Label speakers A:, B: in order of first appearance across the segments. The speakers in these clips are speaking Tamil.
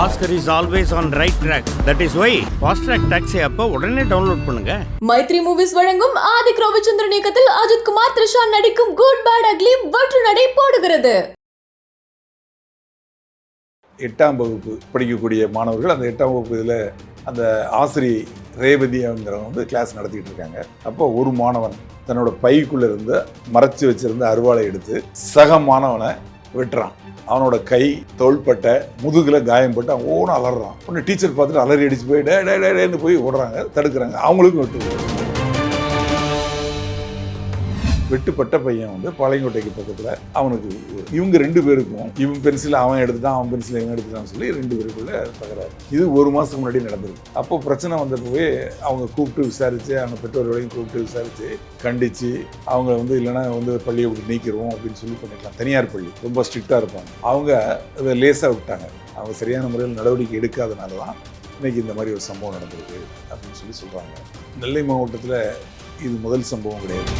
A: Oscar is always on right track that is why fast track taxi அப்போ உடனே டவுன்லோட் பண்ணுங்க.
B: மைத்ரி மூவிஸ் வழங்கும் ஆதிக் ரவிச்சந்திரன் இயக்கத்தில் அஜித் குமார் த்ரிஷா நடிக்கும் குட் பேட் அக்லி வெற்று நடை போடுகிறது.
C: எட்டாம் வகுப்பு படிக்கக்கூடிய மாணவர்கள் அந்த எட்டாம் வகுப்பு இதில் அந்த ஆசிரியை ரேவதி அவங்கிறவங்க வந்து கிளாஸ் நடத்திட்டு இருக்காங்க. அப்போ ஒரு மாணவன் தன்னோட பைக்குள்ள இருந்து மறைச்சு வச்சிருந்த அருவாளை எடுத்து சக மாணவனை வெட்டுறான். அவனோட கை தோள்பட்டை முதுகில் காயம்பட்டு அவன் ஓன அலறான். உடனே டீச்சர் பார்த்துட்டு அலறி அடிச்சு போய் டே டே டே டேன்னு போய் ஓடுறாங்க தடுக்கிறாங்க. அவங்களுக்கும் வெட்டு வெட்டுப்பட்ட பையன் வந்து பாளையங்கோட்டைக்கு பக்கத்தில் அவனுக்கு இவங்க ரெண்டு பேருக்கும் இவன் பென்சில் அவன் எடுத்துட்டான் அவன் பென்சில் இவன் எடுத்துட்டான்னு சொல்லி ரெண்டு பேருக்குள்ள தகராறு. இது ஒரு மாதத்துக்கு முன்னாடி நடந்திருக்கு. அப்போ பிரச்சனை வந்தப்பவே அவங்க கூப்பிட்டு விசாரித்து அவங்க பெற்றோர்களையும் கூப்பிட்டு விசாரித்து கண்டித்து அவங்க வந்து இல்லைன்னா வந்து பள்ளியை விட்டு நீக்கிடுவோம் அப்படின்னு சொல்லி பண்ணிக்கலாம். தனியார் பள்ளி ரொம்ப ஸ்ட்ரிக்டாக இருப்பாங்க. அவங்க அதை லேசாக விட்டாங்க. அவங்க சரியான முறையில் நடவடிக்கை எடுக்காதனால தான் இன்னைக்கு இந்த மாதிரி ஒரு சம்பவம் நடந்திருக்கு அப்படின்னு சொல்லி சொல்கிறாங்க நெல்லை மாவட்டத்தில் இது முதல் சம்பவம் கிடையாது.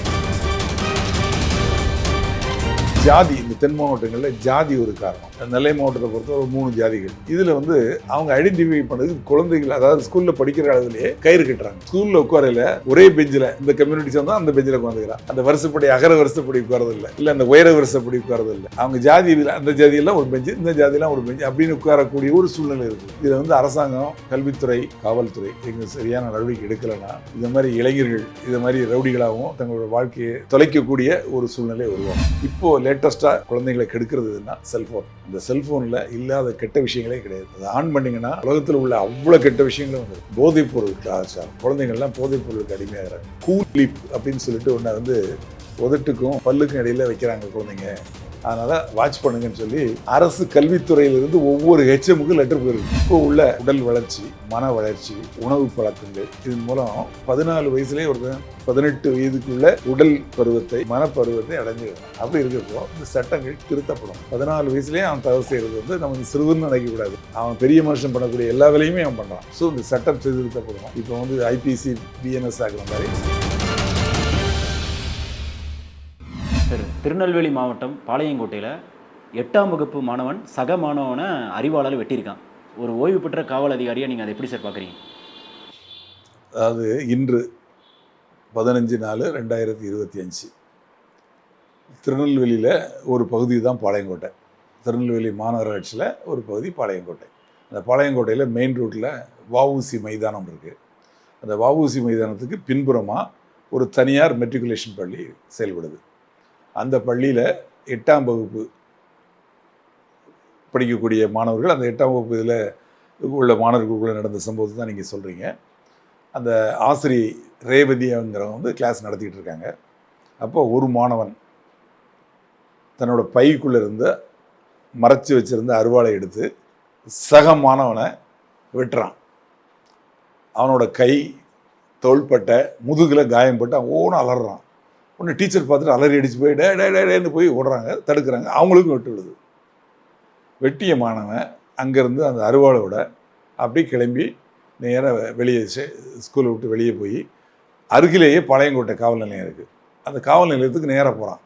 C: ஜாதி இந்த தென் மாவட்டங்களில் ஜாதி ஒரு காரணம். நெல்லை மாவட்டத்தை பொறுத்த ஒரு மூணு ஜாதிகள். இதில் வந்து அவங்க ஐடென்டிஃபை பண்ணது குழந்தைகள் அதாவது ஸ்கூலில் படிக்கிற அளவுலேயே கயிறு கட்டுறாங்க. ஸ்கூலில் உட்காரையில் ஒரே பெஞ்சில் இந்த கம்யூனிட்டி சேர்ந்தால் அந்த பெஞ்சில் உட்காந்துக்கிறான் அந்த வருஷப்படி அகர வருஷப்படி உட்காரது இல்லை இல்லை அந்த உயர வருஷப்படி உட்காரது இல்லை அவங்க ஜாதி அந்த ஜாதியெல்லாம் ஒரு பெஞ்சு இந்த ஜாதியெல்லாம் ஒரு பெஞ்சு அப்படின்னு உட்காரக்கூடிய ஒரு சூழ்நிலை இருக்குது இதில் வந்து அரசாங்கம் கல்வித்துறை காவல்துறை எங்க சரியான நடவடிக்கை எடுக்கலைன்னா இந்த மாதிரி இளைஞர்கள் இது மாதிரி ரவுடிகளாகவும் தங்களோட வாழ்க்கையை தொலைக்கக்கூடிய ஒரு சூழ்நிலை உருவாகும். இப்போ லேட்டஸ்ட்டாக குழந்தைங்களை கெடுக்கிறதுனா செல்ஃபோன் இந்த செல்ஃபோனில் இல்லாத கெட்ட விஷயங்களே கிடையாது. அதை ஆன் பண்ணிங்கன்னா உலகத்தில் உள்ள அவ்வளோ கெட்ட விஷயங்களும் வந்து போதைப் பொருள் கலாச்சாரம் குழந்தைங்கள்லாம் போதைப் பொருளுக்கு அடிமையாகிறாங்க. கூலிப் அப்படின்னு சொல்லிட்டு ஒன்று வந்து உதட்டுக்கும் பல்லுக்கும் இடையில வைக்கிறாங்க குழந்தைங்க. அதனால் வாட்ச் பண்ணுங்கன்னு சொல்லி அரசு கல்வித்துறையிலிருந்து ஒவ்வொரு ஹெச்எம்முக்கும் லெட்டர் போயிருக்கு. இப்போ உள்ள உடல் வளர்ச்சி மன வளர்ச்சி உணவு பழக்கங்கள் இதன் மூலம் பதினாலு வயசுலேயே ஒரு பதினெட்டு வயதுக்குள்ள உடல் பருவத்தை மனப்பருவத்தை அடைஞ்சிருக்கான். அப்படி இருக்கிறப்போ இந்த சட்டங்கள் திருத்தப்படும். பதினாலு வயசுலேயே அவன் தவறு செய்கிறது வந்து நம்ம வந்து சிறுவன் நினைக்கக்கூடாது. அவன் பெரிய மனுஷன் பண்ணக்கூடிய எல்லா வேலையுமே அவன் பண்ணுறான் ஸோ இந்த சட்டம் திருத்தப்படும். இப்போ வந்து ஐபிசி பிஎன்எஸ் ஆகிற மாதிரி
D: திருநெல்வேலி மாவட்டம் பாளையங்கோட்டையில் எட்டாம் வகுப்பு மாணவன் சக மாணவனை அறிவாளால் வெட்டியிருக்கான். ஒரு ஓய்வு பெற்ற காவல் அதிகாரியாக நீங்கள் அதை எப்படி சார் பார்க்குறீங்க?
C: அதாவது இன்று பதினஞ்சு நாலு ரெண்டாயிரத்தி இருபத்தி அஞ்சு. திருநெல்வேலியில் ஒரு பகுதி தான் பாளையங்கோட்டை. திருநெல்வேலி மாநகராட்சியில் ஒரு பகுதி பாளையங்கோட்டை. அந்த பாளையங்கோட்டையில் மெயின் ரோட்டில் வஉசி மைதானம் இருக்குது அந்த வஉசி மைதானத்துக்கு பின்புறமாக ஒரு தனியார் மெட்ரிகுலேஷன் பள்ளி செயல்படுது. அந்த பள்ளியில் எட்டாம் வகுப்பு படிக்கக்கூடிய மாணவர்கள் அந்த எட்டாம் வகுப்பு இதில் உள்ள மாணவர்களுக்குள்ளே நடந்த சம்பவத்தை தான் நீங்கள் சொல்கிறீங்க அந்த ஆசிரியை ரேவதிங்கிறவங்க வந்து கிளாஸ் நடத்திக்கிட்டு இருக்காங்க. அப்போ ஒரு மாணவன் தன்னோட பைக்குள்ளே இருந்த மறைச்சு வச்சுருந்த அருவாளை எடுத்து சக மாணவனை வெட்டுறான். அவனோட கை தோள்பட்டை முதுகில் காயம்பட்டு அவன் ஓன அலறான். உடனே டீச்சர் பார்த்துட்டு அலறி அடிச்சு போய் டே டே டேன்னு போய் ஓடுறாங்க தடுக்கிறாங்க. அவங்களுக்கும் வெட்டு விடுது வெட்டிய மாணவன் அங்கேருந்து அந்த அருவாளோட அப்படியே கிளம்பி நேராக வெளியே ஸ்கூலை விட்டு வெளியே போய் அருகிலேயே பாளையங்கோட்டை காவல் நிலையம் இருக்குது அந்த காவல் நிலையத்துக்கு நேராக போகிறான்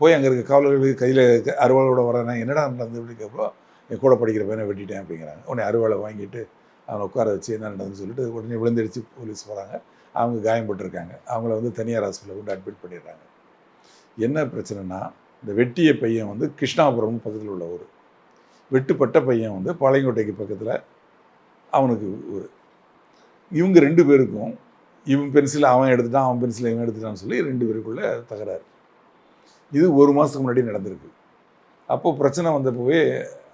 C: போய் அங்கே இருக்க காவலர்களுக்கு கையில் அருவாளோட வரேன் என்னடா நடந்தது அப்படி கேட்போ? என் கூட படிக்கிற பையனை வெட்டிட்டேன் அப்படிங்கிறாங்க. உடனே அருவாளை வாங்கிட்டு அவனை உட்கார வச்சு என்ன நடந்ததுன்னு சொல்லிட்டு உடனே விழுந்தடிச்சு போலீஸ் போகிறாங்க அவங்க காயம்பட்டிருக்காங்க அவங்கள வந்து தனியார் ஹாஸ்பிட்டலில் கொண்டு அட்மிட் பண்ணிடுறாங்க. என்ன பிரச்சனைனா இந்த வெட்டிய பையன் வந்து கிருஷ்ணாபுரம் பக்கத்தில் உள்ள ஊர். வெட்டுப்பட்ட பையன் வந்து பாளையங்கோட்டைக்கு பக்கத்தில் அவனுக்கு ஊர். இவங்க ரெண்டு பேருக்கும் இவன் பென்சில் அவன் எடுத்துட்டான் அவன் பென்சில் இவன் எடுத்துட்டான்னு சொல்லி ரெண்டு பேருக்குள்ளே தகராறு. இது ஒரு மாதத்துக்கு முன்னாடி நடந்திருக்கு. அப்போது பிரச்சனை வந்தப்போவே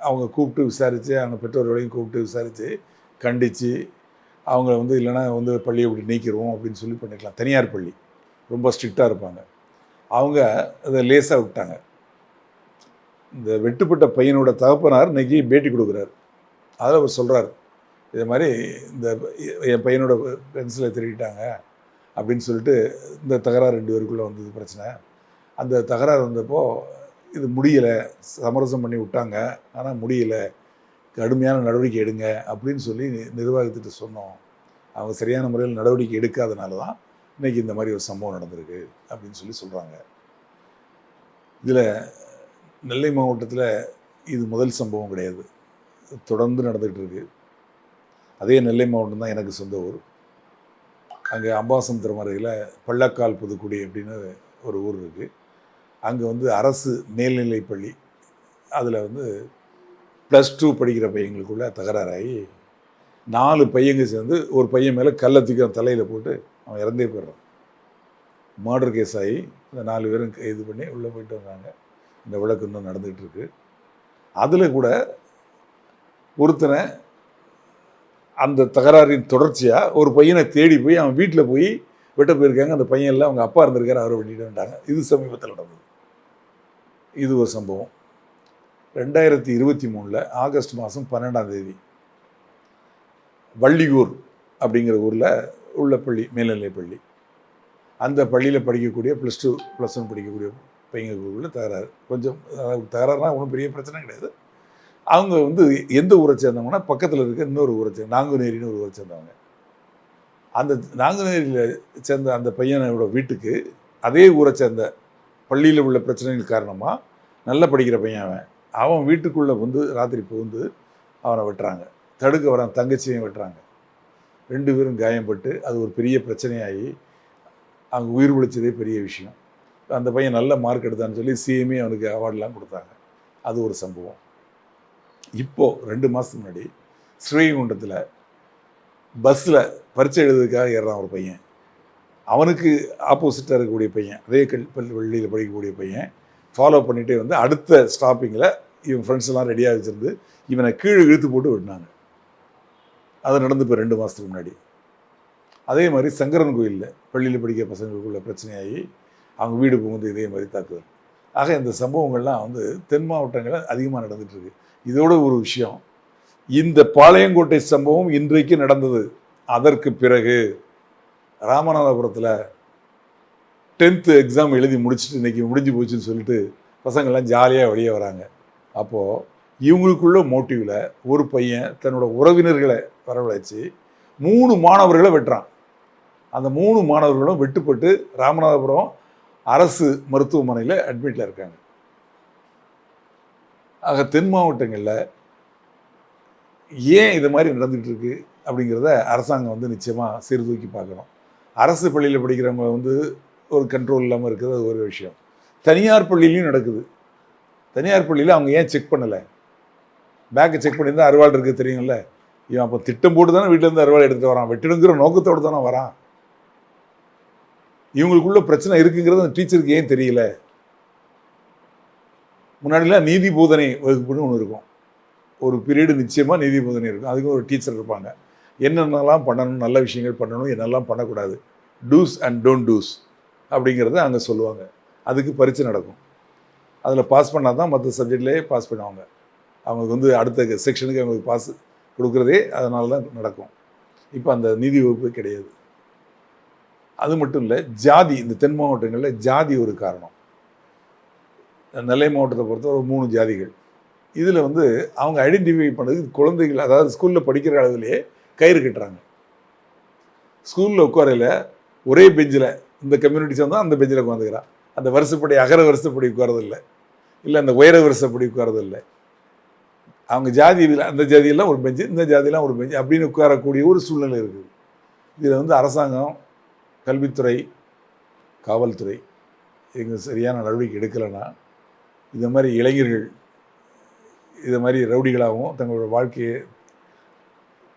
C: அவங்க கூப்பிட்டு விசாரித்து அவங்க பெற்றோர்களையும் கூப்பிட்டு விசாரித்து கண்டித்து அவங்க வந்து இல்லைன்னா வந்து பள்ளியை விட்டு நீக்கிடுவோம் அப்படின்னு சொல்லி பண்ணிக்கலாம். தனியார் பள்ளி. ரொம்ப ஸ்ட்ரிக்டாக இருப்பாங்க. அவங்க அதை லேசாக விட்டாங்க. இந்த வெட்டுப்பட்ட பையனோட தகப்பனார் இன்றைக்கி பேட்டி கொடுக்குறாரு. அதில் அவர் சொல்கிறார் இதே மாதிரி இந்த என் பையனோட பென்சிலை திருடிட்டாங்க அப்படின்னு சொல்லிட்டு இந்த தகராறு ரெண்டு பேருக்குள்ளே வந்தது பிரச்சனை. அந்த தகராறு வந்தப்போ இது முடியலை. சமரசம் பண்ணி விட்டாங்க. ஆனால் முடியலை. கடுமையான நடவடிக்கை எடுங்க அப்படின்னு சொல்லி நிர்வாகத்திட்ட சொன்னோம். அவங்க சரியான முறையில் நடவடிக்கை எடுக்காதனால தான் இன்னைக்கு இந்த மாதிரி ஒரு சம்பவம் நடந்திருக்கு அப்படின்னு சொல்லி சொல்கிறாங்க இதில் நெல்லை மாவட்டத்தில் இது முதல் சம்பவம் கிடையாது. தொடர்ந்து நடந்துகிட்டு இருக்கு. அதே நெல்லை மாவட்டம் தான் எனக்கு சொந்த ஊர். அங்கே அம்பாசம் திருமறையில் பள்ளக்கால் புதுக்குடி அப்படின்னு ஒரு ஊர் இருக்குது அங்கே வந்து அரசு மேல்நிலைப்பள்ளி அதில் வந்து ப்ளஸ் டூ படிக்கிற பையங்களுக்குள்ள தகராறாகி நாலு பையங்க சேர்ந்து ஒரு பையன் மேலே கல்லை தூக்கி அவன் தலையில் போட்டு அவன் இறந்தே போயிடுறான். மர்டர் கேஸ் ஆகி இந்த நாலு பேரும் இது பண்ணி உள்ளே போயிட்டு வந்தாங்க இந்த வழக்கு இன்னும் நடந்துகிட்டு இருக்கு. அதில் கூட ஒருத்தனை அந்த தகராறின் தொடர்ச்சியாக ஒரு பையனை தேடி போய் அவன் வீட்டில் போய் வெட்ட போயிருக்காங்க. அந்த பையன் அவங்க அப்பா இருந்திருக்காரு அவரை வெட்டிட்டு வந்துட்டாங்க இது சமீபத்தில் நடந்தது. இது ஒரு சம்பவம். ரெண்டாயிரத்தி இருபத்தி மூணில் ஆகஸ்ட் மாதம் பன்னெண்டாம் தேதி வள்ளியூர் அப்படிங்கிற ஊரில் உள்ள பள்ளி மேல்நிலை பள்ளி. அந்த பள்ளியில் படிக்கக்கூடிய ப்ளஸ் டூ ப்ளஸ் ஒன் படிக்கக்கூடிய பையங்களுக்குள்ள தகராறு. கொஞ்சம் அதாவது தகராறுனா ஒன்றும் பெரிய பிரச்சனை கிடையாது. அவங்க வந்து எந்த ஊரை சேர்ந்தவங்கன்னா பக்கத்தில் இருக்க இன்னொரு ஊரை சேர்ந்த நாங்குநேரின்னு ஒரு ஊரை சேர்ந்தவங்க. அந்த நாங்குநேரியில் சேர்ந்த அந்த பையனோட வீட்டுக்கு அதே ஊரை சேர்ந்த பள்ளியில் உள்ள பிரச்சனைகள் காரணமாக நல்லா படிக்கிற பையன் அவன். அவன் வீட்டுக்குள்ளே வந்து ராத்திரி புகுந்து அவனை வெட்டுறாங்க. தடுக்க வரான் தங்கச்சியும் வெட்டுறாங்க. ரெண்டு பேரும் காயம்பட்டு அது ஒரு பெரிய பிரச்சனையாகி அவங்க உயிர் உழைச்சதே பெரிய விஷயம். அந்த பையன் நல்ல மார்க் எடுத்தான்னு சொல்லி சிஎம்ஏ அவனுக்கு அவார்டெலாம் கொடுத்தாங்க. அது ஒரு சம்பவம். இப்போது ரெண்டு மாதத்துக்கு முன்னாடி ஸ்ரீகுண்டத்தில் பஸ்ஸில் பரீட்சை எழுதுறதுக்காக ஏறான் ஒரு பையன். அவனுக்கு ஆப்போசிட்டாக இருக்கக்கூடிய பையன். அதே கல் பள்ளி பள்ளியில் படிக்கக்கூடிய பையன். ஃபாலோ பண்ணிகிட்டே வந்து அடுத்த ஸ்டாப்பிங்கில் இவன் ஃப்ரெண்ட்ஸ் எல்லாம் ரெடியாக வச்சுருந்து இவனை கீழே இழுத்து போட்டு விட்டாங்க அது நடந்து இப்போ ரெண்டு மாதத்துக்கு முன்னாடி. அதே மாதிரி சங்கரன் கோயிலில் பள்ளியில் படிக்கிற பசங்களுக்குள்ள பிரச்சனையாகி அவங்க வீடு புகுந்து இதே மாதிரி தாக்குதல். ஆக இந்த சம்பவங்கள்லாம் வந்து தென் மாவட்டங்களில் அதிகமாக நடந்துகிட்ருக்கு இதோட ஒரு விஷயம் இந்த பாளையங்கோட்டை சம்பவம் இன்றைக்கு நடந்தது. அதற்கு பிறகு ராமநாதபுரத்தில் டென்த்து எக்ஸாம் எழுதி முடிச்சுட்டு இன்றைக்கி முடிஞ்சு போச்சுன்னு சொல்லிட்டு பசங்கள்லாம் ஜாலியாக வெளியே வராங்க. அப்போது இவங்களுக்குள்ள மோட்டிவில் ஒரு பையன் தன்னோட உறவினர்களை வரவழைச்சி மூணு மாணவர்களை வெட்டுறான். அந்த மூணு மாணவர்களும் வெட்டுப்பட்டு ராமநாதபுரம் அரசு மருத்துவமனையில் அட்மிட்டில் இருக்காங்க. ஆக தென் மாவட்டங்களில் ஏன் இது மாதிரி நடந்துகிட்டு இருக்கு அப்படிங்கிறத அரசாங்கம் வந்து நிச்சயமாக சீர்தூக்கி பார்க்கணும். அரசு பள்ளியில் படிக்கிறவங்க வந்து ஒரு கண்ட்ரோல் இல்லாமல் இருக்கிறது அது ஒரு விஷயம். தனியார் பள்ளியிலையும் நடக்குது. தனியார் பள்ளியில் அவங்க ஏன் செக் பண்ணலை? பேக்கை செக் பண்ணியிருந்தா அறுவாள் இருக்குது தெரியும்ல? இவன் அப்போ திட்டம் போட்டு தானே வீட்டிலேருந்து அறுவாள் எடுத்துகிட்டு வரான். வெட்டிடுங்கிற நோக்கத்தோடு தானே வரான். இவங்களுக்குள்ள பிரச்சனை இருக்குங்கிறது அந்த டீச்சருக்கு ஏன் தெரியல? முன்னாடிலாம் நீதி போதனை வகுப்புன்னு ஒன்று இருக்கும். ஒரு பீரியடு நிச்சயமாக நீதி போதனை இருக்கும். அதுக்கு ஒரு டீச்சர் இருப்பாங்க. என்னென்னலாம் பண்ணணும் நல்ல விஷயங்கள் பண்ணணும் என்னெல்லாம் பண்ணக்கூடாது. டூஸ் அண்ட் டோன்ட் டூஸ் அப்படிங்கிறத அங்கே சொல்லுவாங்க. அதுக்கு பரீட்சை நடக்கும். அதில் பாஸ் பண்ணால் தான் மற்ற சப்ஜெக்ட்லேயே பாஸ் பண்ணுவாங்க. அவங்களுக்கு வந்து அடுத்த செக்ஷனுக்கு அவங்களுக்கு பாஸ் கொடுக்குறதே அதனால தான் நடக்கும். இப்போ அந்த நீதி வகுப்பு கிடையாது. அது மட்டும் இல்லை ஜாதி இந்த தென் மாவட்டங்களில் ஜாதி ஒரு காரணம். நெல்லை மாவட்டத்தை பொறுத்த ஒரு மூணு ஜாதிகள். இதில் வந்து அவங்க ஐடென்டிஃபை பண்ணுறது குழந்தைகள் அதாவது ஸ்கூலில் படிக்கிற அளவுலேயே கயிறு கட்டுறாங்க. ஸ்கூலில் உட்காரையில் ஒரே பெஞ்சில் இந்த கம்யூனிட்டி சேர்ந்தால் அந்த பெஞ்சில் உட்காந்துக்கிறான். அந்த வருஷப்படி அகர வருஷப்படி உட்காரதில்லை இல்லை அந்த உயர வருஷப்படி உட்காரதில்லை அவங்க அவங்க இதில் அந்த ஜாதியெல்லாம் ஒரு பெஞ்சு இந்த ஜாதியெல்லாம் ஒரு பெஞ்சு அப்படின்னு உட்காரக்கூடிய ஒரு சூழ்நிலை இருக்குது. இதில் வந்து அரசாங்கம் கல்வித்துறை காவல்துறை எங்கே சரியான நடவடிக்கை எடுக்கலைன்னா இந்த மாதிரி இளைஞர்கள் இது மாதிரி ரவுடிகளாகவும் தங்களோட வாழ்க்கையை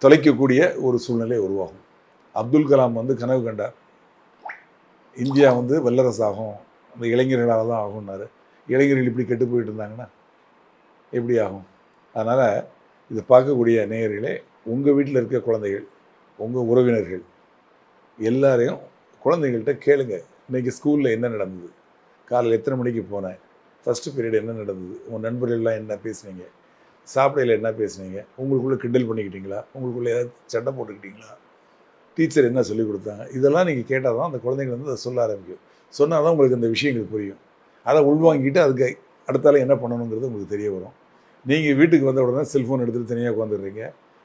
C: தொலைக்கக்கூடிய ஒரு சூழ்நிலை உருவாகும். அப்துல் கலாம் வந்து கனவு கண்டார். இந்தியா வந்து வல்லரசாகும். அந்த இளைஞர்களால் தான் ஆகும்னாரு. இளைஞர்கள் இப்படி கெட்டு போயிட்டு இருந்தாங்கன்னா எப்படி ஆகும்? அதனால் இதை பார்க்கக்கூடிய நேயர்களே உங்கள் வீட்டில் இருக்க குழந்தைகள் உங்கள் உறவினர்கள் எல்லாரையும் குழந்தைகள்கிட்ட கேளுங்க. இன்றைக்கி ஸ்கூலில் என்ன நடந்தது? காலையில் எத்தனை மணிக்கு போனேன்? ஃபஸ்ட்டு பீரியட் என்ன நடந்தது? உங்கள் நண்பர்கள்லாம் என்ன பேசுனீங்க? சாப்பிடையில் என்ன பேசுனீங்க? உங்களுக்குள்ளே கிண்டல் பண்ணிக்கிட்டீங்களா? உங்களுக்குள்ளே ஏதாவது சண்டை போட்டுக்கிட்டீங்களா? டீச்சர் என்ன சொல்லிக் கொடுத்தாங்க இதெல்லாம் நீங்கள் கேட்டால் தான் அந்த குழந்தைங்க வந்து அதை சொல்ல ஆரம்பிக்கும். சொன்னால் தான் உங்களுக்கு அந்த விஷயங்கள் புரியும். அதை உள்வாங்கிட்டு அதுக்கு அடுத்தால என்ன பண்ணணுங்கிறது உங்களுக்கு தெரிய வரும். நீங்கள் வீட்டுக்கு வந்த உடனே செல்ஃபோன் எடுத்துகிட்டு தனியாக உட்காந்துடுறீங்க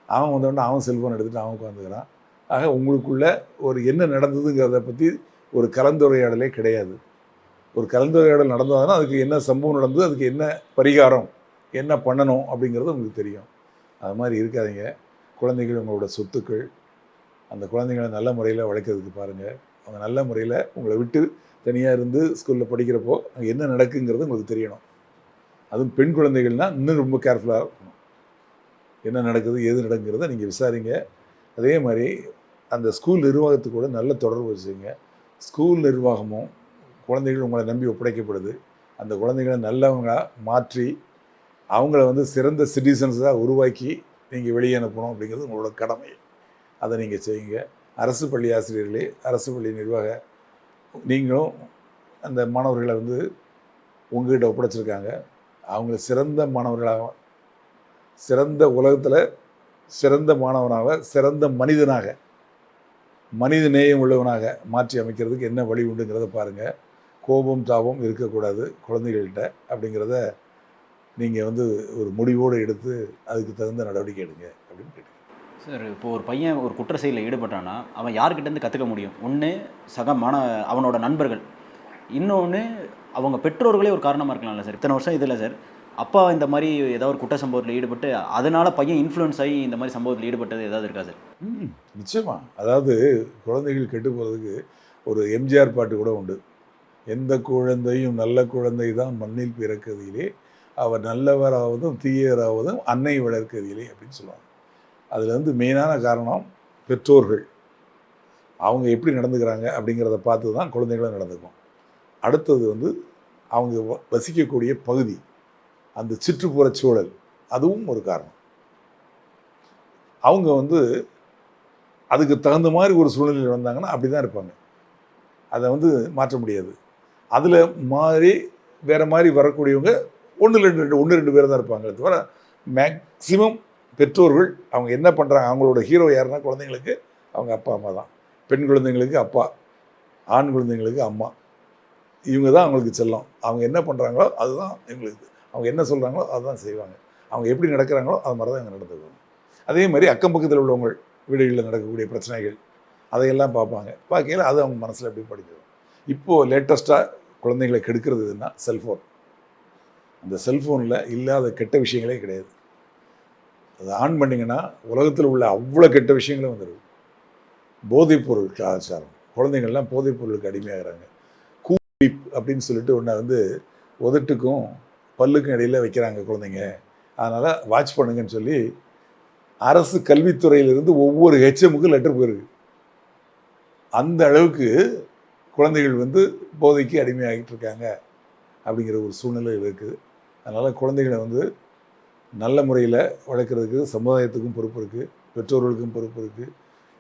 C: அவன் வந்த உடனே அவன் செல்ஃபோன் எடுத்துகிட்டு அவன் உட்காந்துக்கிறான் ஆக உங்களுக்குள்ள ஒரு என்ன நடந்ததுங்கிறத பற்றி ஒரு கலந்துரையாடலே கிடையாது. ஒரு கலந்துரையாடல் நடந்ததுன்னா அதுக்கு என்ன சம்பவம் நடந்தது அதுக்கு என்ன பரிகாரம் என்ன பண்ணணும் அப்படிங்கிறது உங்களுக்கு தெரியும். அது மாதிரி இருக்காதீங்க. குழந்தைகள் உங்களோட சொத்துக்கள் அந்த குழந்தைங்களை நல்ல முறையில் வளர்க்கறதுக்கு பாருங்கள் அவங்க நல்ல முறையில் உங்களை விட்டு தனியாக இருந்து ஸ்கூலில் படிக்கிறப்போ அங்கே என்ன நடக்குங்கிறது உங்களுக்கு தெரியணும். அதுவும் பெண் குழந்தைகள்னால் இன்னும் ரொம்ப கேர்ஃபுல்லாக இருக்கணும். என்ன நடக்குது எது நடக்குங்கிறத நீங்கள் விசாரிங்க. அதே மாதிரி அந்த ஸ்கூல் நிர்வாகத்து கூட நல்ல தொடர்பு வச்சுங்க. ஸ்கூல் நிர்வாகமும் குழந்தைகள் உங்களை நம்பி ஒப்படைக்கப்படுது. அந்த குழந்தைகளை நல்லவங்களாக மாற்றி அவங்கள வந்து சிறந்த சிட்டிசன்ஸாக உருவாக்கி நீங்கள் வெளியே அனுப்பணும் அப்படிங்கிறது உங்களோட கடமை. அதை நீங்கள் செய்யுங்க. அரசு பள்ளி ஆசிரியர்களே அரசு பள்ளி நிர்வாக நீங்களும் அந்த மாணவர்களை வந்து உங்ககிட்ட ஒப்படைச்சிருக்காங்க. அவங்கள சிறந்த மாணவர்களாக சிறந்த உலகத்தில் சிறந்த மாணவனாக சிறந்த மனிதனாக மனித நேயம் உள்ளவனாக மாற்றி அமைக்கிறதுக்கு என்ன வழி உண்டுங்கிறத பாருங்கள் கோபம் தாபம் இருக்கக்கூடாது குழந்தைகள்கிட்ட அப்படிங்கிறத நீங்கள் வந்து ஒரு முடிவோடு எடுத்து அதுக்கு தகுந்த நடவடிக்கை எடுங்க அப்படின்னு கேட்டுக்கிறேன்.
D: சார் இப்போ ஒரு பையன் ஒரு குற்ற செயலில் ஈடுபட்டான்னா அவன் யார்கிட்டேருந்து கற்றுக்க முடியும்? ஒன்று சக மன அவனோட நண்பர்கள். இன்னொன்று அவங்க பெற்றோர்களே ஒரு காரணமாக இருக்கலாம்ல சார். இத்தனை வருஷம் இதில் சார். அப்பா இந்த மாதிரி ஏதாவது ஒரு குற்ற சம்பவத்தில் ஈடுபட்டு அதனால பையன் இன்ஃப்ளூயன்ஸ் ஆகி இந்த மாதிரி சம்பவத்தில் ஈடுபட்டது ஏதாவது இருக்கா சார்?
C: ம் நிச்சயமா. அதாவது குழந்தைகள் கெட்டு போகிறதுக்கு ஒரு எம்ஜிஆர் பாட்டு கூட உண்டு. எந்த குழந்தையும் நல்ல குழந்தை தான் மண்ணில் பிறக்கதிலே அவர் நல்லவராவதும் தீயராவதும் அன்னை வளர்க்கதிலே அப்படின்னு சொல்லுவாங்க. அதில் வந்து மெயினான காரணம் பெற்றோர்கள். அவங்க எப்படி நடந்துக்கிறாங்க அப்படிங்கிறத பார்த்து தான் குழந்தைகளும் நடந்துக்கும் அடுத்தது வந்து அவங்க வ- வசிக்கக்கூடிய பகுதி அந்த சுற்றுப்புற சூழல் அதுவும் ஒரு காரணம். அவங்க வந்து அதுக்கு தகுந்த மாதிரி ஒரு சூழ்நிலையில் வந்தாங்கன்னா அப்படி தான் இருப்பாங்க. அதை வந்து மாற்ற முடியாது. அதில் மாறி வேறு மாதிரி வரக்கூடியவங்க ஒன்று ரெண்டு ரெண்டு ஒன்று ரெண்டு பேர் தான் இருப்பாங்க தவிர மேக்சிமம் பெற்றோர்கள் அவங்க என்ன பண்ணுறாங்க அவங்களோட ஹீரோ யாருன்னா குழந்தைங்களுக்கு அவங்க அப்பா அம்மா தான். பெண் குழந்தைங்களுக்கு அப்பா ஆண் குழந்தைங்களுக்கு அம்மா. இவங்க தான் அவங்களுக்கு செல்லம். அவங்க என்ன பண்ணுறாங்களோ அதுதான் இவங்களுக்கு. அவங்க என்ன சொல்கிறாங்களோ அதுதான் செய்வாங்க. அவங்க எப்படி நடக்கிறாங்களோ அது மாதிரி தான் இங்கே நடந்துக்குவாங்க. அதே மாதிரி அக்கம் பக்கத்தில் உள்ளவங்க வீடுகளில் நடக்கக்கூடிய பிரச்சனைகள் அதையெல்லாம் பார்ப்பாங்க. பார்க்கையில் அது அவங்க மனசில் எப்படி படிக்கிறது இப்போது லேட்டஸ்ட்டாக குழந்தைங்களை கெடுக்கிறது என்ன செல்ஃபோன் அந்த செல்ஃபோனில் இல்லாத கெட்ட விஷயங்களே கிடையாது. அதை ஆன் பண்ணிங்கன்னா உலகத்தில் உள்ள அவ்வளோ கெட்ட விஷயங்களும் வந்துடும் போதைப்பொருள் கலாச்சாரம் குழந்தைங்கள்லாம் போதைப்பொருளுக்கு அடிமையாகிறாங்க. கூலிப் அப்படின்னு சொல்லிட்டு ஒன்றை வந்து உதட்டுக்கும் பல்லுக்கும் இடையில் வைக்கிறாங்க குழந்தைங்க. அதனால் வாட்ச் பண்ணுங்கன்னு சொல்லி அரசு கல்வித்துறையிலிருந்து ஒவ்வொரு ஹெச்எம்முக்கும் லெட்டர் போயிருக்கு. அந்த அளவுக்கு குழந்தைகள் வந்து போதைக்கு அடிமையாகிட்டு இருக்காங்க அப்படிங்கிற ஒரு சூழ்நிலை இருக்குது. அதனால் குழந்தைகளை வந்து நல்ல முறையில் வளர்க்குறதுக்கு சமுதாயத்துக்கும் பொறுப்பு இருக்குது பெற்றோர்களுக்கும் பொறுப்பு இருக்குது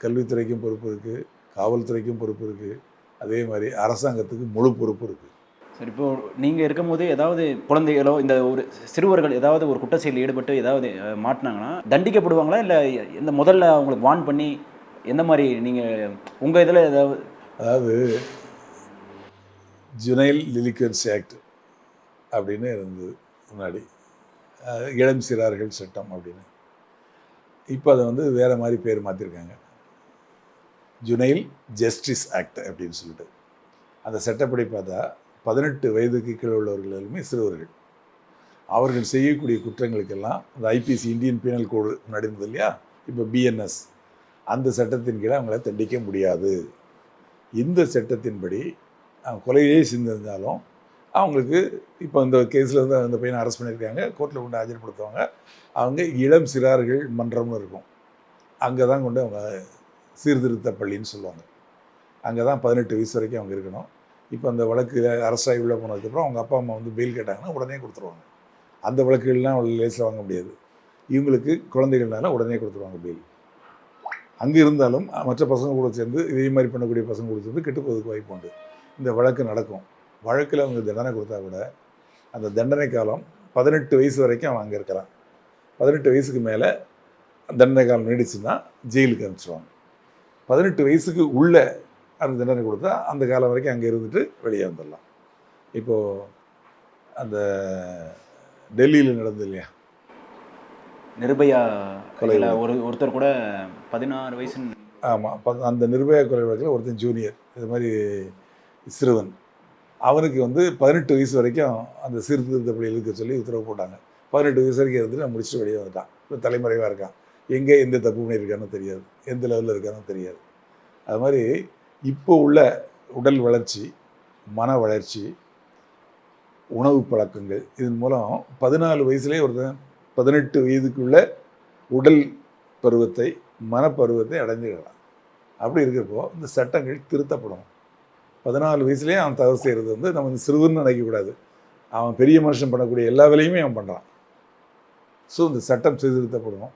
C: கல்வித்துறைக்கும் பொறுப்பு இருக்குது காவல்துறைக்கும் பொறுப்பு இருக்குது அதே மாதிரி அரசாங்கத்துக்கு முழு பொறுப்பு இருக்குது
D: சார் இப்போ நீங்கள் இருக்கும்போது ஏதாவது குழந்தைகளோ இந்த ஒரு சிறுவர்கள் ஏதாவது ஒரு குற்ற செயலில் ஈடுபட்டு ஏதாவது மாட்டினாங்கன்னா தண்டிக்கப்படுவாங்களா? இல்லை இந்த முதல்ல அவங்களுக்கு வார்ன் பண்ணி எந்த மாதிரி நீங்கள் உங்கள் இதில் ஏதாவது
C: அதாவது ஜுனைல் லிலிக்வன்சி ஆக்ட் அப்படின்னு இருந்தது முன்னாடி. இளம் சிறார்கள் சட்டம் அப்படின்னு. இப்போ அதை வந்து வேறு மாதிரி பேர் மாற்றிருக்காங்க ஜுனைல் ஜஸ்டிஸ் ஆக்ட் அப்படின்னு சொல்லிட்டு. அந்த சட்டப்படி பார்த்தா பதினெட்டு வயதுக்கு கீழே உள்ளவர்கள் எல்லாமே சிறுவர்கள். அவர்கள் செய்யக்கூடிய குற்றங்களுக்கெல்லாம் அந்த ஐபிசி இந்தியன் பீனல் கோடு நடந்தது இல்லையா? இப்போ பிஎன்எஸ் அந்த சட்டத்தின் கீழே அவங்கள தண்டிக்க முடியாது. இந்த சட்டத்தின்படி கொலையே சிந்திருந்தாலும் அவங்களுக்கு இப்போ இந்த கேஸில் வந்து அந்த பையனை அரெஸ்ட் பண்ணியிருக்காங்க. கோர்ட்டில் கொண்டு ஆஜர்படுத்துவாங்க. அவங்க இளம் சிறார்கள் மன்றம்னு இருக்கும். அங்கே தான் கொண்டு அவங்க சீர்திருத்த பள்ளின்னு சொல்லுவாங்க. அங்கே தான் பதினெட்டு வயசு வரைக்கும் அவங்க இருக்கணும். இப்போ அந்த வழக்கு அரசாகி உள்ளே போனதுக்கப்புறம் அவங்க அப்பா அம்மா வந்து பெயில் கேட்டாங்கன்னா உடனே கொடுத்துருவாங்க. அந்த வழக்குகள்லாம் அவ்வளோ லேசில் வாங்க முடியாது. இவங்களுக்கு குழந்தைகள்னால உடனே கொடுத்துருவாங்க பெயில் அங்கே இருந்தாலும் மற்ற பசங்க கூட சேர்ந்து இதே மாதிரி பண்ணக்கூடிய பசங்க கூட சேர்ந்து கெட்டு போகிறதுக்கு வாய்ப்பு உண்டு. இந்த வழக்கு நடக்கும். வழக்கில் அவங்க தண்டனை கொடுத்தா கூட அந்த தண்டனை காலம் பதினெட்டு வயசு வரைக்கும் அவன் அங்கே இருக்கிறான். பதினெட்டு வயசுக்கு மேலே தண்டனை காலம் நீடிச்சுன்னா ஜெயிலுக்கு அனுப்பிச்சிடுவாங்க பதினெட்டு வயசுக்கு உள்ள அந்த தண்டனை கொடுத்தா அந்த காலம் வரைக்கும் அங்கே இருந்துட்டு வெளியே வந்துடலாம். இப்போது அந்த டெல்லியில் நடந்தது இல்லையா?
D: நிர்பயா
C: கொலை
D: இதுல ஒரு ஒருத்தர் கூட பதினாறு வயசு
C: ஆமாம் அந்த நிர்பயா கொலை வழக்கில் ஒருத்தன் ஜூனியர் இது மாதிரி சிறுவன். அவனுக்கு வந்து பதினெட்டு வயசு வரைக்கும் அந்த சீர்திருத்த பள்ளியில் இருக்க சொல்லி உத்தரவு போட்டாங்க. பதினெட்டு வயசு வரைக்கும் இருந்துட்டு நான் முடிச்சுட்டு வெளியே வந்துட்டான். இப்போ தலைமறைவாக இருக்கான். எங்கே எந்த தப்பு பண்ணியிருக்கான்னு தெரியாது. எந்த லெவலில் இருக்கான்னு தெரியாது. அது மாதிரி இப்போ உள்ள உடல் வளர்ச்சி மன வளர்ச்சி உணவு பழக்கங்கள் இதன் மூலம் பதினாலு வயசுலேயே ஒருத்தன் பதினெட்டு வயதுக்குள்ள உடல் பருவத்தை மனப்பருவத்தை அடைஞ்சிடலாம் அப்படி இருக்கிறப்போ இந்த சட்டங்கள் திருத்தப்படும். பதினாலு வயசுலேயே அவன் தவறு செய்கிறது வந்து நம்ம வந்து சிறுவர்னு நினைக்கக்கூடாது. அவன் பெரிய மனுஷன் பண்ணக்கூடிய எல்லா வேலையுமே அவன் பண்ணுறான் ஸோ இந்த சட்டம் சீர்திருத்தப்படணும்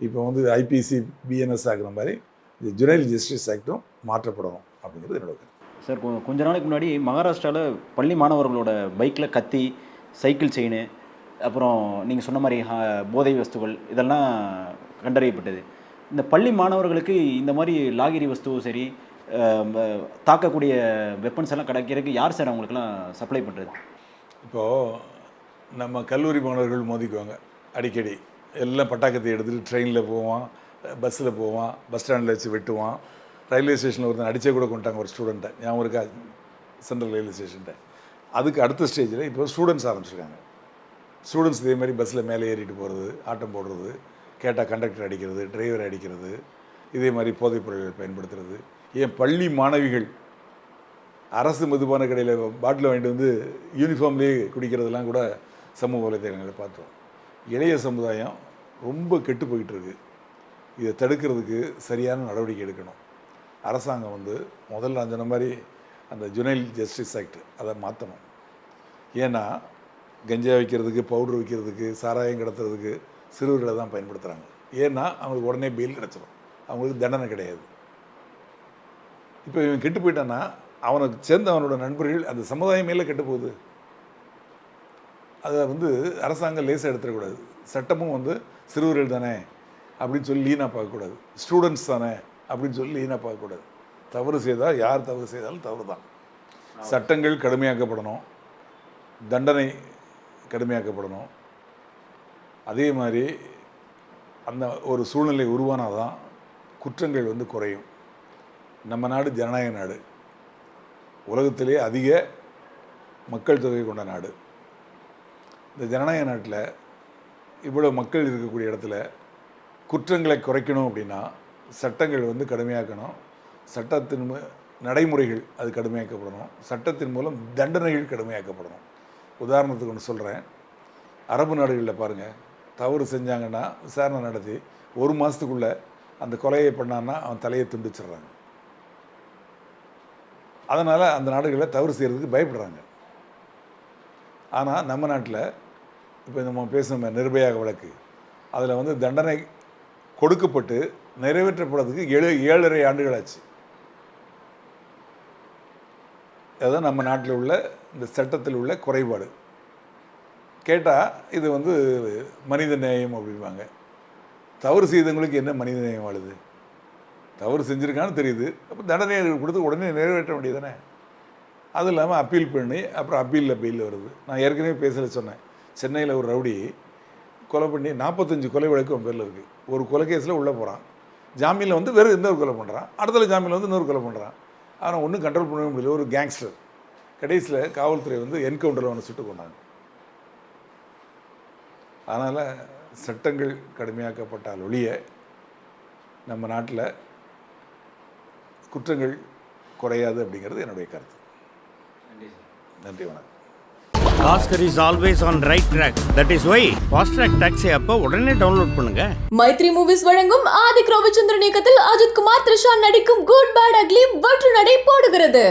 C: இப்போ வந்து ஐபிசி பிஎன்எஸ் ஆகிற மாதிரி இந்த ஜுனைல் ஜஸ்டிஸ் ஆக்டும் மாற்றப்படணும் அப்படிங்கிறது என்னோட கருத்து.
D: சார் கொஞ்சம் கொஞ்ச நாளைக்கு முன்னாடி மகாராஷ்டிராவில் பள்ளி மாணவர்களோட பைக்கில் கத்தி சைக்கிள் செயின் அப்புறம் நீங்கள் சொன்ன மாதிரி ஹா- போதை வஸ்துகள் இதெல்லாம் கண்டறியப்பட்டது. இந்த பள்ளி மாணவர்களுக்கு இந்த மாதிரி லாகிரி வஸ்துவும் சரி தாக்கக்கூடிய வெப்பன்ஸ் எல்லாம் கிடைக்கிறதுக்கு யார் சார் அவங்களுக்குலாம் சப்ளை பண்ணுறது
C: இப்போது நம்ம கல்லூரி மாணவர்கள் மோதிக்குவாங்க. அடிக்கடி எல்லாம் பட்டாக்கத்தை எடுத்துகிட்டு ட்ரெயினில் போவான் பஸ்ஸில் போவான் பஸ் ஸ்டாண்டில் வச்சு வெட்டுவான். ரயில்வே ஸ்டேஷனில் ஒருத்தன் அடிச்சே கூட கொண்டாங்க ஒரு ஸ்டூடெண்ட்டை ஞாபகம் இருக்கா? சென்ட்ரல் ரயில்வே ஸ்டேஷன்ட்ட அதுக்கு அடுத்த ஸ்டேஜில் இப்போ ஸ்டூடெண்ட்ஸ் ஆரம்பிச்சிருக்காங்க. ஸ்டூடெண்ட்ஸ் இதே மாதிரி பஸ்ஸில் மேலே ஏறிட்டு போகிறது ஆட்டம் போடுறது. கேட்டால் கண்டக்டர் அடிக்கிறது டிரைவர் அடிக்கிறது இதே மாதிரி போதைப் பொருட்கள் பயன்படுத்துறது. ஏன் பள்ளி மாணவிகள் அரசு மதுபான கடையில் பாட்டில் வாங்கிட்டு வந்து யூனிஃபார்ம்லேயே குடிக்கிறதெல்லாம் கூட சமூக வலைத்தளங்களில் பார்த்தோம். இளைய சமுதாயம் ரொம்ப கெட்டு போயிட்டு இருக்குது இதை தடுக்கிறதுக்கு சரியான நடவடிக்கை எடுக்கணும். அரசாங்கம் வந்து முதல்ல நான் சொன்ன மாதிரி அந்த ஜுனைல் ஜஸ்டிஸ் ஆக்ட் அதை மாற்றணும் ஏன்னா கஞ்சா வைக்கிறதுக்கு பவுடர் வைக்கிறதுக்கு சாராயம் கடத்துறதுக்கு சிறுவர்களை தான் பயன்படுத்துகிறாங்க ஏன்னா அவங்களுக்கு உடனே பெயில் கிடச்சிடும் அவங்களுக்கு தண்டனை கிடையாது. இப்போ இவன் கெட்டு போயிட்டான்னா அவனுக்கு சேர்ந்த அவனோட நண்பர்கள் அந்த சமுதாயம் மேலே கெட்டு போகுது. அதை வந்து அரசாங்கம் லேசாக எடுத்துடக்கூடாது சட்டமும் வந்து சிறுவர்கள் தானே அப்படின்னு சொல்லி லீனாக பார்க்கக்கூடாது ஸ்டூடெண்ட்ஸ் தானே அப்படின்னு சொல்லி லீனாக பார்க்கக்கூடாது தவறு செய்தால் யார் தவறு செய்தாலும் தவறு தான் சட்டங்கள் கடுமையாக்கப்படணும். தண்டனை கடுமையாக்கப்படணும். அதே மாதிரி அந்த ஒரு சூழ்நிலை உருவானாதான் குற்றங்கள் வந்து குறையும். நம்ம நாடு ஜனநாயக நாடு. உலகத்திலே அதிக மக்கள் தொகை கொண்ட நாடு. இந்த ஜனநாயக நாட்டில் இவ்வளோ மக்கள் இருக்கக்கூடிய இடத்துல குற்றங்களை குறைக்கணும் அப்படின்னா சட்டங்கள் வந்து கடுமையாக்கணும். சட்டத்தின் நடைமுறைகள் அது கடுமையாக்கப்படணும். சட்டத்தின் மூலம் தண்டனைகள் கடுமையாக்கப்படணும். உதாரணத்துக்கு ஒன்று சொல்கிறேன் அரபு நாடுகளில் பாருங்கள் தவறு செஞ்சாங்கன்னா விசாரணை நடத்தி ஒரு மாதத்துக்குள்ளே அந்த கொலையை பண்ணான்னா அவன் தலையை துண்டிச்சிடுறாங்க. அதனால் அந்த நாடுகளில் தவறு செய்கிறதுக்கு பயப்படுறாங்க. ஆனால் நம்ம நாட்டில் இப்போ நம்ம பேசுகிற நிர்பயா வழக்கு. அதில் வந்து தண்டனை கொடுக்கப்பட்டு நிறைவேற்றப்படுறதுக்கு ஏழு ஏழரை ஆண்டுகள் ஆச்சு. அதுதான் நம்ம நாட்டில் உள்ள இந்த சட்டத்தில் உள்ள குறைபாடு. கேட்டால் இது வந்து மனித நேயம் அப்படிம்பாங்க. தவறு செய்தவங்களுக்கு என்ன மனித நேயம் வாழுது? தவறு செஞ்சுருக்கான்னு தெரியுது. அப்போ தண்டனை கொடுத்து உடனே நிறைவேற்ற வேண்டியதானே அது இல்லாமல் அப்பீல் பண்ணி அப்புறம் அப்பீலில் பெயில் வருது. நான் ஏற்கனவே பேசல சொன்னேன். சென்னையில் ஒரு ரவுடி கொலை பண்ணி நாற்பத்தஞ்சு கொலை வழக்கு அவன் பேரில் இருக்குது ஒரு கொலை கேஸில் உள்ளே போகிறான் ஜாமீனில் வந்து வேறு இன்னொரு கொலை பண்ணுறான் அடுத்தல ஜாமீனில் வந்து இன்னொரு கொலை பண்ணுறான் ஆனால் ஒன்றும் கண்ட்ரோல் பண்ணவே முடியல. ஒரு கேங்ஸ்டர் கடைசியில் காவல்துறை வந்து என்கவுண்டரில் அவனை சுட்டு கொண்டாங்க அதனால் சட்டங்கள் கடுமையாக்கப்பட்டால் ஒழிய நம்ம நாட்டில் குற்றங்கள் குறையாது அப்படிங்கிறது என்னுடைய கருத்து. நன்றி வணக்கம்.
A: Oscar is always on right track that is why fast track taxi அப்போ உடனே டவுன்லோட் பண்ணுங்க.
B: மைத்ரி மூவிஸ் வழங்கும் ஆதிக் ரவிச்சந்திரன் இயக்கத்தில் அஜித் குமார் த்ரிஷா நடிக்கும் குட் பேட் அக்லி வெற்று நடை போடுகிறது.